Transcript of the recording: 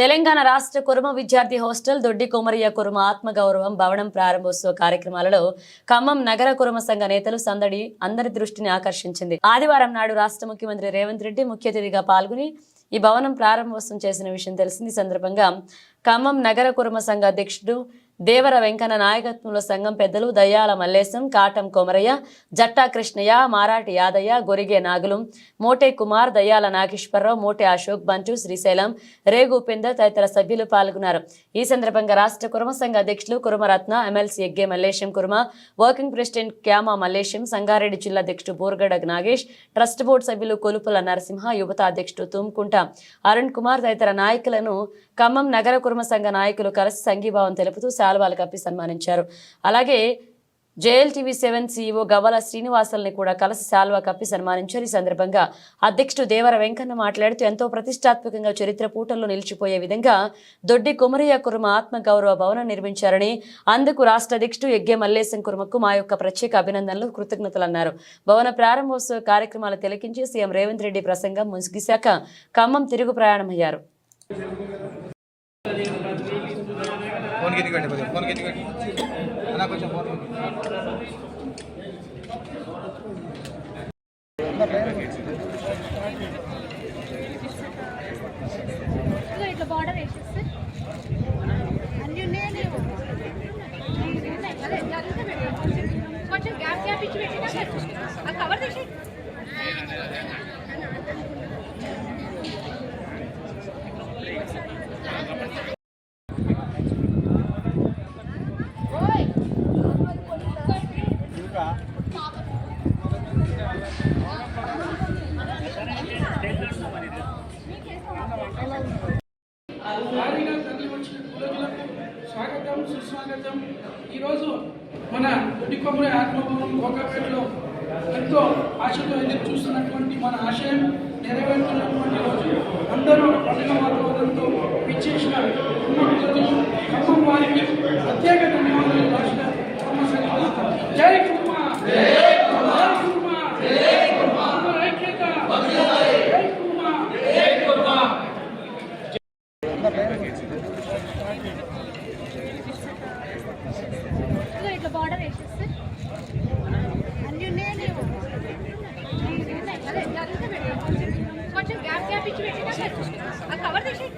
తెలంగాణ రాష్ట్ర కురుమ విద్యార్థి హాస్టల్ దొడ్డి కొమరయ్య కురుమ ఆత్మగౌరవం భవనం ప్రారంభోత్సవ కార్యక్రమాలలో ఖమ్మం నగర కురుమ సంఘ నేతలు సందడి అందరి దృష్టిని ఆకర్షించింది. ఆదివారం నాడు రాష్ట్ర ముఖ్యమంత్రి రేవంత్ రెడ్డి ముఖ్య అతిథిగా పాల్గొని ఈ భవనం ప్రారంభోత్సవం చేసిన విషయం తెలిసింది. సందర్భంగా ఖమ్మం నగర కురుమ సంఘ అధ్యక్షుడు దేవర వెంకన్న నాయకత్వంలో సంఘం పెద్దలు దయ్యాల మల్లేశం కాటం కొమరయ్య జట్టా కృష్ణయ్య మారాటి యాదయ్య గొరిగే నాగులు మోటే కుమార్ దయ్యాల నాగేశ్వరరావు మోటే అశోక్ బంచు శ్రీశైలం రేగు ఉపేందర్ తదితర సభ్యులు పాల్గొన్నారు. ఈ సందర్భంగా రాష్ట్ర కురుమ సంఘ అధ్యక్షులు Kurumaratna MLC Egge Mallesham Kuruma working president Kyama Mallesham Sangareddy జిల్లా అధ్యక్షుడు బోర్గడ నాగేష్ ట్రస్ట్ బోర్డు సభ్యులు కొలుపుల నరసింహ యువత అధ్యక్షుడు తుమ్కుంట అరుణ్ కుమార్ తదితర నాయకులను ఖమ్మం నగర కుర్మ సంఘ నాయకులు కలిసి సంఘీభావం తెలుపుతూ శాలువాలు కప్పి సన్మానించారు. అలాగే జేఎల్టీవీ సెవెన్ సీఈఓ గవ్వల శ్రీనివాసల్ని కూడా కలిసి శాల్వా కప్పి సన్మానించారు. ఈ సందర్భంగా అధ్యక్షుడు దేవర వెంకన్న మాట్లాడుతూ ఎంతో ప్రతిష్టాత్మకంగా చరిత్ర పూటల్లో నిలిచిపోయే విధంగా దొడ్డి కుమరయ్య కుర్మ ఆత్మ గౌరవ భవనం నిర్మించారని అందుకు రాష్ట్ర అధ్యక్షుడు యజ్ఞ మల్లేశం కుర్మకు మా యొక్క ప్రత్యేక అభినందనలు కృతజ్ఞతలు అన్నారు. భవన ప్రారంభోత్సవ కార్యక్రమాలు తిలకించి సీఎం రేవంత్ రెడ్డి ప్రసంగం ముగిశాక ఖమ్మం తిరుగు ప్రయాణమయ్యారు. ఫోన్ కింద కట్టి కొద్దిగా ఫోన్ కింద కట్టి అలా కొంచెం ఫోన్ ఇట్లా బార్డర్ వేసేస్తే. అన్ని కొంచెం గ్యాప్ గ్యాప్ ఇచ్చి పెట్టినా ఆ కవర్ తీసి తరలి వచ్చిన పూలకులకు స్వాగతం సుస్వాగతం. ఈరోజు మన ఉడికొమ్మరి ఆత్మభవనం కోకాపేటలో ఎంతో ఆశతో ఎదురు చూస్తున్నటువంటి మన ఆశయం నెరవేరుతున్నటువంటి రోజు. అందరూ పండుగ వాతావరణంతో విచ్చేసిన కుటుంబ ప్రజలు ఖమ్మం వారికి ప్రత్యేక ధన్యవాదాలు రాసిన జై కుటుంబ జై జై కుటుంబ ఐక్యత జై కుటుంబ జై కుటుంబ ఇదిగో ఇట్లా బార్డర్ వేసేస్తే. అన్ని ఉన్నాయని కొంచెం గ్యాప్ గ్యాప్ ఇచ్చి పెట్టినా కవర్ తీసి